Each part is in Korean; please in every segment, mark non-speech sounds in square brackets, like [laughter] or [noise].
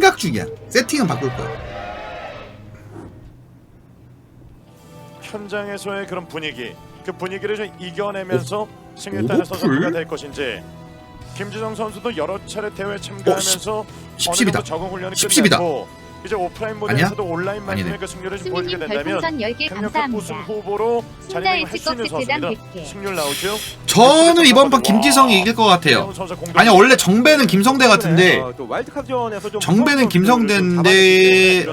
생각 중이야. 세팅은 바꿀 거야. 현장에서의 그런 분위기, 그 분위기를 좀 이겨내면서 따는 오버풀? 선수가 될 것인지 김지성 선수도 여러 차례 대회 참가하면서 십십이다. 어느 정도 적응 훈련이 십십이다. 끝났고 이제 오프라인 아니야? 모델에서도 온라인만큼의. 그 승률을 좀 보여주게 된다면 별풍선 10개 강력한 우승 감사합니다. 후보로 순자의 자리매김 할 수 있는 선수입니다. 100개. 승률 나오죠? 저는 이번 판 김지성이 이길 것 같아요. 아니 원래 정배는 김성대 같은데 어, 또 와일드카드전에서 좀 정배는 김성대인데.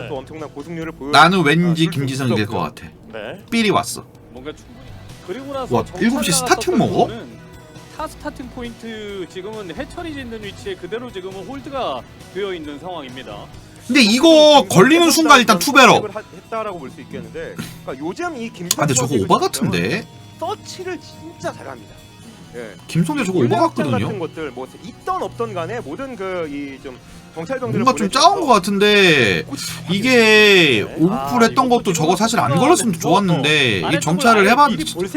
나는 아, 왠지 줄수 김지성이 이길 것. 같아. 네. 삘이 왔어. 뭔가 충분히 그리고 나서 와, 정찰 7시 스타팅 먹어? 타 스타팅 포인트 지금은 해처리 짓는 위치에 그대로 지금은 홀드가 되어 있는 상황입니다. 근데 이거 걸리는 순간 일단 투베러. 을 하- 했다라고 볼 수 있겠는데 그러니까 요즘 이 김지성 아 근데 저거 오바 장점은 같은데? 서치를 진짜 잘합니다. 예. 김성대 저거 오바 물량장 같은 같거든요. 것들 뭐 있던 없던 간에 모든 그 이 좀 경찰병들을 뭔가 좀 짜온 것 같은데 이게 오프풀 했던 것도 저거 사실 안 걸렸으면 좋았는데 이 정찰을 해봤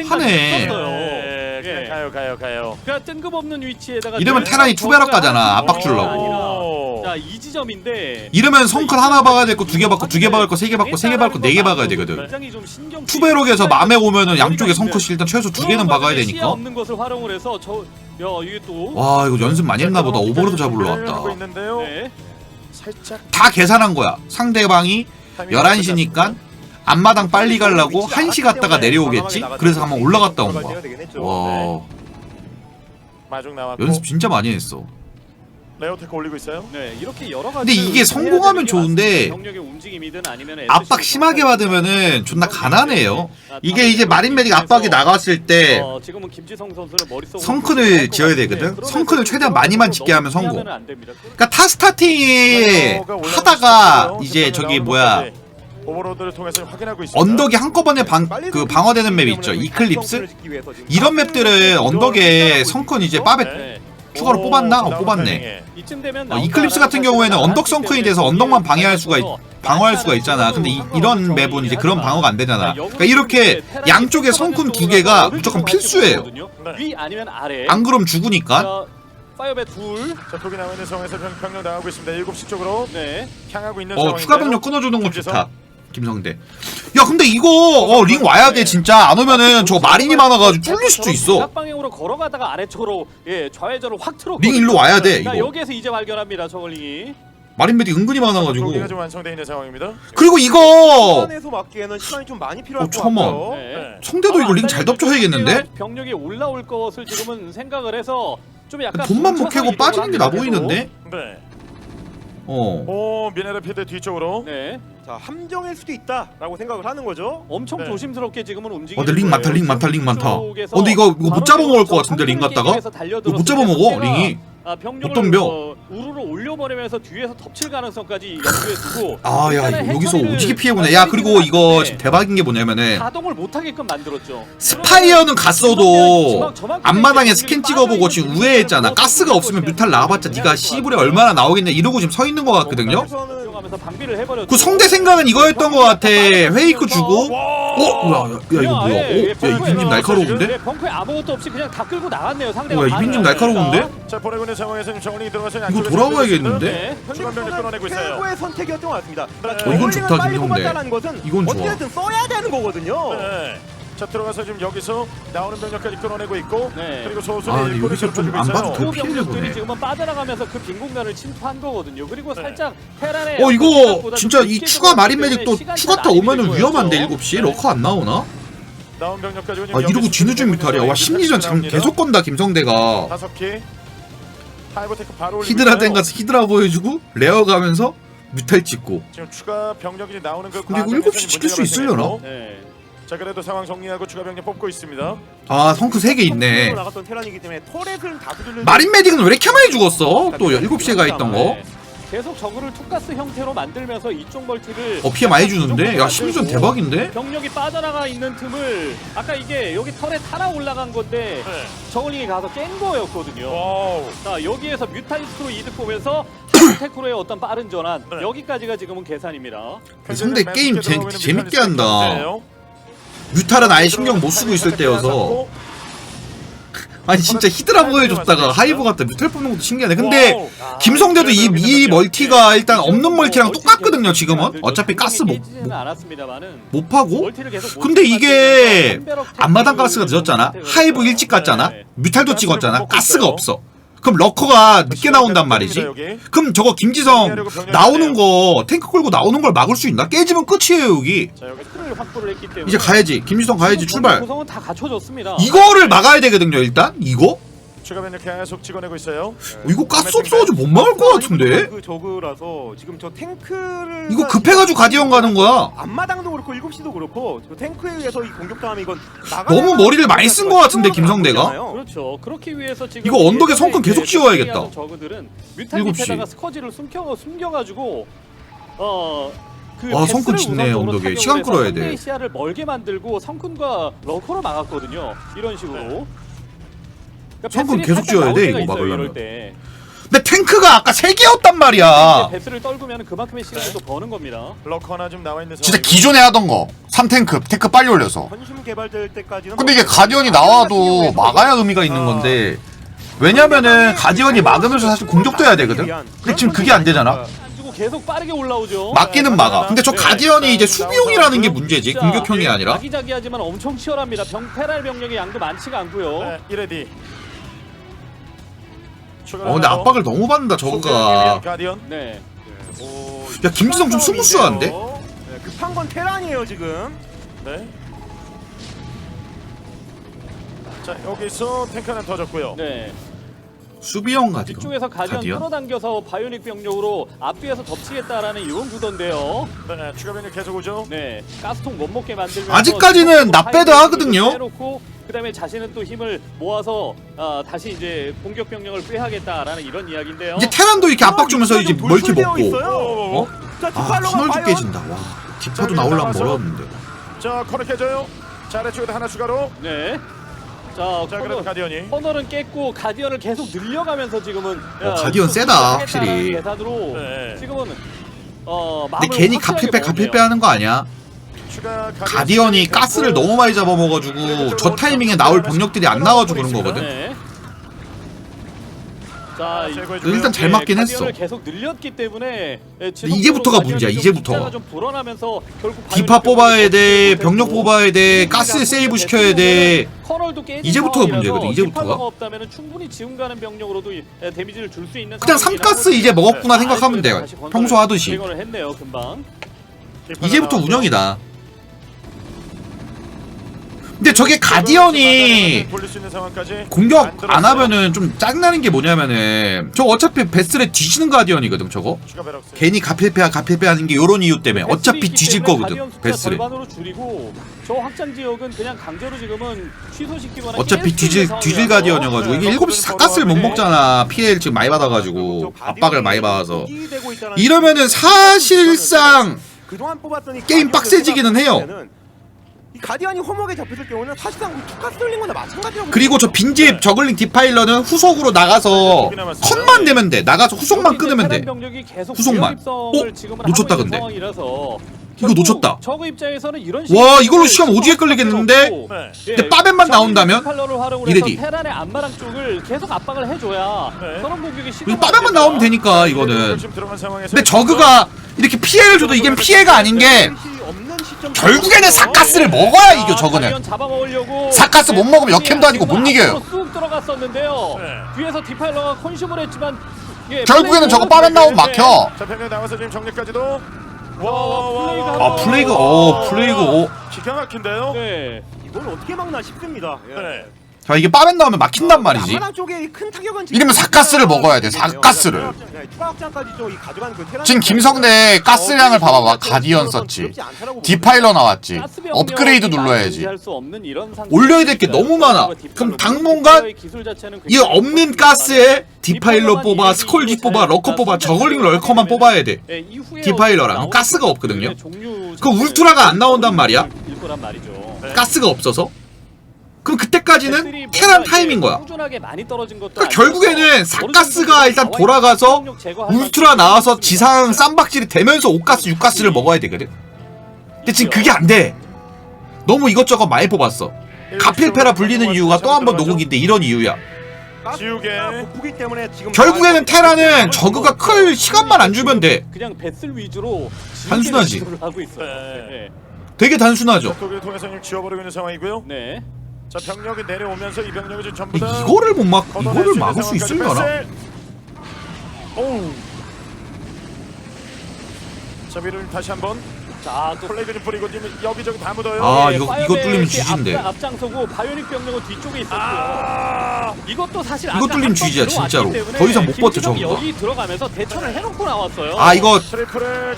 하네. 네, 그냥 예. 가요, 가요, 가요. 그러니까 뜬금없는 위치에다가 이러면 테란이 투배럭 가잖아, 압박 주려고. 오. 자, 이 지점인데 이러면 성클 하나 박아야 될거두개 받고 두 개 박을 거 세개 받고 세개 받고 네개 박아야 되거든. 굉장히 좀 신경 투베럭에서 맘에 오면은 양쪽에 성컷이 일단 최소 두 개는 박아야 시야 되니까. 없는 것을 활용을 해서 저 야, 이게 또 와 이거 연습 많이 했나 보다. 오버로드 잡으러 왔다. 있는데요. 네. 살짝 다 계산한 거야. 상대방이 11시니까 앞마당 빨리 가려고 1시 갔다가 내려오겠지? 그래서 한번 올라갔다 온 거야. 와 마중 나왔고 연습 진짜 많이 했어. 레오테크 올리고 있어요. 네, 이렇게 여러 가지 근데 이게 성공하면 좋은데 병력의 움직임이든 아니면 압박 심하게 받으면은 존나 가난해요. 이게 이제 마린 메딕 압박이 나갔을 때 어, 지금은 김지성 선수를 머릿속으로 성큰을 지어야 되거든? 성큰을 그 최대한 많이 많이 짓게 하면 성공. 그러니까 타 스타팅에 하다가 이제 저기 뭐야 오버로드를 통해서 확인하고 있습니다. 언덕이 한꺼번에 방, 그 방어되는 맵 있죠 이클립스 이런 맵들은 언덕에 성큰 이제 빠베 네. 추가로 오, 뽑았나? 어, 뽑았네. 어, 이클립스 같은 경우에는 언덕 성큰이 돼서 언덕만 방해할 수가 있, 방어할 수가 있잖아. 근데 이, 이런 맵은 이제 그런 방어가 안 되잖아. 그러니까 이렇게 양쪽에 성큰 두 개가 무조건 필수예요. 위 아니면 아래. 안 그럼 죽으니까. 자, 파이어벳 둘. 자, 독이 나와 있는 병- 병력 나가고 있습니다. 7시 쪽으로 네. 향하고 있는 어. 추가 병력 끊어주는 건. 좋다. 김성대. 야 근데 이거 어, 링 와야 돼 진짜 안 오면은 저 마린이 많아가지고 뚫릴 수도 있어. 각 방향으로 걸어가다가 아래쪽으로 예 좌회전을 확 틀어. 링 일로 와야 돼 자, 이거. 여기에서 이제 발견합니다. 저걸링이. 마린 메딕 은근히 많아가지고. 좀 완성되어 있는 상황입니다. 그리고 이거 에서 맞기에는 시간이 좀 많이 필요할 어, 것 잠깐만. 같아요. 네. 네. 성대도 이거 링 잘 덮쳐야겠는데? 병력이 올라올 것을 지금은 생각을 해서 좀 약간 돈만 못 캐고 빠지는 게 나 보이는데? 네. 어. 오, 미네랄 필드 뒤쪽으로. 네. 자 함정일 수도 있다라고 생각을 하는 거죠. 엄청 네. 조심스럽게 지금은 움직이고 어, 근데 링 많다, 링 많다, 링 많다. 어, 근데 이거 이거 못 잡아먹을 것 같은데 링? 이거 못 잡아먹어 링이. 아, 병력을. 어, 우르르 올려버리면서 뒤에서 덮칠 가능성까지 염두에 두고 아, 야, 일단은 이거 여기서 해처리를 오지게 피해보네. 야, 그리고 이거 지금 대박인 게 뭐냐면은 가동을 못하게끔 만들었죠. 스파이어는 갔어도 앞마당에 스캔 찍어보고 지금 우회했잖아. 가스가 없으면 뮤탈 나와봤자 네가 시불에 얼마나 나오겠냐 이러고 지금 서 있는 것 같거든요. 그 성대 생각은 이거였던 것 같아. 페이크 주고. 어, 뭐야? 야, 야 이거 뭐야? 어, 야 이빈님 날카로운데? 네, 벙커에 아무것도 없이 그냥 다 끌고 나갔네요. 상대가. 뭐야 이빈님 날카로운데? 자, 보내고 있는 상황에서 지금 정원이 들어가서 이거 돌아와야겠는데? 네. 있어요. 최고의 선택이었던 것 같습니다. 그러니까 어, 이건 좋다, 것은 이건 좋아. 어떻게든 써야 되는 거거든요. 네. 자, 들어가서 지금 여기서 나오는 병력까지 끌어내고 있고 네. 그리고 소수의 아, 근데 일꾼을 여기서 좀 좁혀주고 안 있어요. 봐도 더그 피해를 병력들이 보네. 지금은 빠져나가면서 그 빈 공간을 침투한 거거든요. 그리고 네. 살짝 테란의 어 이거 진짜 좀이 추가 마린 메딕 또 추가타 시간이 오면은 위험한데 걸렸죠. 7시 네. 러커 안 나오나? 나온 병력까지 아 이러고 진우준 뮤탈이야. 와 심리전 장 계속 건다 김성대가. 다섯 개. 하이버테크 바로 올리고 히드라 있어요. 땡 가서 히드라 보여주고 레어 가면서 뮤탈 찍고. 지금 추가 병력이 이제 나오는 그 근데 이거 과정에서 7시 지금 지킬 수 문제가 있으려나? 발생했고. 네. 자 그래도 상황 정리하고 추가 병력 뽑고 있습니다. 아 성크 3개 있네. 나갔던 테란이기 때문에 터렛은 다 두들려. 마린 메딕은 왜 이렇게 많이 죽었어? 또 7시에 가 있던 거. 네. 계속 저그를 투가스 형태로 만들면서 이쪽 멀티를 어 피해 많이 주는데? 야 심리전 대박인데? 병력이 빠져나가 있는 틈을 아까 이게 여기 털에 타라 올라간 건데 네. 저글링이 가서 깬 거였거든요. 와우. 자 여기에서 뮤탈리스트로 이득 보면서 [clears throat] 테크로의 어떤 빠른 전환 네. 여기까지가 지금은 계산입니다. 상대 게임 재- 재밌게 한다. 뮤탈은 아예 신경 못 쓰고 있을 때여서. 아니 진짜 히드라 보여줬다가 하이브 갔다 뮤탈 뽑는 것도 신기하네. 근데 김성대도 이, 이 멀티가 일단 없는 멀티랑 똑같거든요 지금은. 어차피 가스 못, 못, 못 파고. 근데 이게 앞마당 가스가 늦었잖아. 하이브 일찍 갔잖아. 네. 뮤탈도 찍었잖아. 가스가. 없어 그럼 러커가 늦게 나온단 말이지. 그럼 저거 김지성 나오는 거 탱크 끌고 나오는 걸 막을 수 있나? 깨지면 끝이에요 여기 자 여기 를 확보를 했기 때문에 이제 가야지 김지성 가야지 출발 구성은 다 갖춰졌습니다. 이거를 막아야 되거든요 일단 이거? 추가 변력 계속 찍어내고 있어요. 어, 이거 가스 없어가지고 못 막을 것 같은데? 그 저그라서 지금 저 탱크를 이거 급해가지고 가디언 가는 거야 앞마당도 그렇고 7시도 그렇고 저 탱크에 의해서 이 공격당하면 이건 너무 머리를 많이 쓴 것 같은데, 김성대가? 그렇죠. 그렇게 위해서 지금 이거 언덕에 성큼 계속 지워야겠다. 저그들은 뮤탈 일곱 시. 밑에다가 스커지를 숨겨 숨겨가지고 어 그 아, 성큼 짙네, 언덕에. 시간 끌어야 돼. 시야를 멀게 만들고 성큰과 러커로 막았거든요. 이런 식으로. 그러니까 성큼 배슬이 계속 지어야 돼, 이거 막으려면. 근데 탱크가 아까 3개였단 말이야 이제 배슬을 떨구면 그만큼의 시간을 또 버는 겁니다. 럭커 하나 좀 나와 있는 진짜 상황이고. 기존에 하던 거 3탱크 탱크 빨리 올려서 현심 개발될 때까지는 근데 이게 가디언이 나와도 막아야 의미가 있는 건데 왜냐면은 가디언이 막으면서 사실 공격도 해야 되거든 근데 지금 그게 안 되잖아 주고 계속 빠르게 올라오죠. 막기는 막아 근데 저 네. 가디언이 이제 수비용이라는 게 문제지 자, 공격형이 아니라 아기자기하지만 엄청 치열합니다. 병 페랄 병력의 양도 많지가 않고요. 네, 이레디. 어 근데 압박을 너무 받는다 저거가 가디언. 네. 오, 야, 김지성 좀 스무스한데? 네, 급한 건 테란이에요 지금 네. 자 여기서 탱크 하나 터졌고요. 네. 수비형 가디언 뒤쪽에서 가디언, 가디언? 끌어당겨서 바이오닉 병력으로 앞뒤에서 덮치겠다라는 이런 구던데요. 네, 추가 변력 계속 오죠. 네. 가스통 못 먹게 만들면서 아직까지는 나빼도 하거든요. 해놓고 그다음에 자신은 또 힘을 모아서 아, 다시 이제 공격 병력을 빼하겠다라는 이런 이야기인데요. 이제 테란도 이렇게 압박 주면서 이제 좀 멀티 먹고 있어요. 어? 자, 아 과연 깨진다 와 뒷파도 나오려면 멀었는데 자 커넥 해줘요. 자 아래쪽에도 하나 추가로. 네. 자, 자 그래도 가디언이. 코너는 깼고 가디언을 계속 늘려가면서 지금은 어, 가디언 세다, 확실히. 계산으로 네. 지금은 어 근데 괜히 가필빼 가필빼. 하는 거 아니야 추 가 가디언이 가스를 너무 많이 잡아먹어가지고 저 타이밍에 나올 병력들이 안 나와가지고 그런 거거든 네. 자, 이- 일단 잘 맞긴 예, 했어 계속 늘렸기 때문에 예, 이제부터가 가디언이 문제야, 좀 이제부터가. 숫자가 좀 불어나면서 결국 디파 뽑아야 돼 병력 뽑아야 돼 이미지가 가스 세이브 시켜야 돼 커널도 깨진 이제부터가 상황이라서 문제거든, 이제부터가. 디파가 없다면 충분히 지금 가는 병력으로도 이- 예, 데미지를 줄 수 있는 그냥 상황이긴 삼가스 하거든요. 이제 먹었구나 네, 생각하면 돼요 다시 건설을 평소 하듯이 제거를 했네요 금방 이제부터 운영이다 근데 저게 가디언이 공격 안. 하면은 좀 짜증나는 게 뭐냐면은 저 어차피 베슬에 뒤지는 가디언이거든 저거. 괜히 가필페 가필페 하는 게 요런 이유 때문에 네, 어차피 뒤질 거거든 취소시키거나 어차피 뒤질 뒤질 가디언이어가지고 이게 7시 사가스를 못 먹잖아 피해를 지금 많이 받아가지고 압박을 많이 받아서 이러면은 사실상 게임 빡세지기는 해요. 이 가디언이 호목에 잡혔을 경우는 사실상 투카스 돌린 거나 마찬가지라고 그리고 저 빈집 저글링 디파일러는 후속으로 나가서 컷만 내면 돼 나가서 후속만 끊으면 돼 후속만. 어? 놓쳤다, 근데. 이거 놓쳤다. 저그 입장에서는 이런 와, 이걸로 시간 오지게 끌리겠는데? 네. 근데 빠벤만 나온다면? 이레디. 이레디 테란의 앞마당 쪽을 계속 압박을 해줘야 네. 선언 공격이 시도 이거 빠벤만 나오면 되니까 이거는 근데 저그가 이렇게 피해를 줘도 이게 피해가 아닌 게 결국에는 사카스를 먹어야 이겨 저거는 사카스 못 먹으면 역캠도 아니고 못 이겨요. 쑥 들어갔었는데요. 네. 뒤에서 디파일러가 컨슘을 했지만 예, 결국에는 저거 빠른 나오면 막혀 자 병력 나와서 지금 정리까지도 플레이가 와와와와 아 플레이그 어 플레이그 어. 기가 막힌데요. 네. 이걸 어떻게 막나 싶습니다. 예. 네. 자 이게 빠벤 나오면 막힌단 말이지 앞마당 쪽에 큰 타격은 지금 이러면 사카스를 먹어야 돼, 사카스를. 네, 추가 확장까지 좀이 가져간 그 테란 지금 김성대 가스량을 봐봐봐 가디언 썼지 디파일러 나왔지 업그레이드 눌러야지. 올려야 될 게 너무 많아. 그럼 당분간 이 없는 가스에 디파일러 뽑아 스콜지 뽑아 러커 뽑아 저글링 럴커만 뽑아야 돼 디파일러랑 가스가 없거든요. 그 울트라가 안 나온단 말이야. 네. 가스가 없어서 그럼 배슬이 그때까지는 테란 이제 타임인 거야 그러니까 결국에는 사가스가 일단 돌아가서 울트라 나와서. 지상 쌈박질이 되면서 5가스 6가스를 먹어야 되거든 근데 지금 그게 안 돼 너무 이것저것 많이 뽑았어 가필페라 불리는 이유가 또 한 번 노국인데 이런 이유야. 지우개. 북부기 때문에 지금 결국에는 테라는 저그가 클 시간만 안 주면 돼. 그냥 배슬 위주로 단순하지. 시도를 하고 있어요. 네. 되게 단순하죠. 지워버리고 있는 상황이고요. 네. 자 병력이 내려오면서 이 병력이 지금 전부 다 이거를 못 막, 걷어낼 이거를 있는 막을 수 상황까지. 오우. 자 위를 다시 한번 자, 또 플레이그 좀 뿌리고 지금 여기저기 다 묻어요. 아, 예, 이거- 이거 뚫리면. 앞, 앞장서고 바이오닉 병력은 뒤쪽에 있었고요. 아, 이것도 사실 이거 아까 뚫리면 한번 GG 야, 들어왔기 진짜로. 때문에 더 이상 못 버텨, 저거. 여기 들어가면서 대처를 해놓고 나왔어요. 아, 이거 지금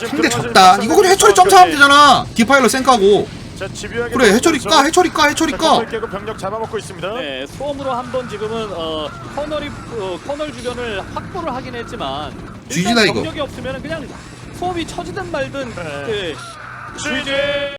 상대 잡다. 이거 그냥 해처리 점사하면 되잖아. 디파일러 쌩까고. 자 집요하게 그래, 들어가면서 까, 해처리 까, 자, 까. 깨고 병력 잡아먹고 있습니다. 네, 수험으로 한번 지금은 어, 커널이 어, 커널 주변을 확보를 하긴 했지만 일단 이거. 병력이 없으면 그냥 수험이 처지든 말든 네. 그 GG.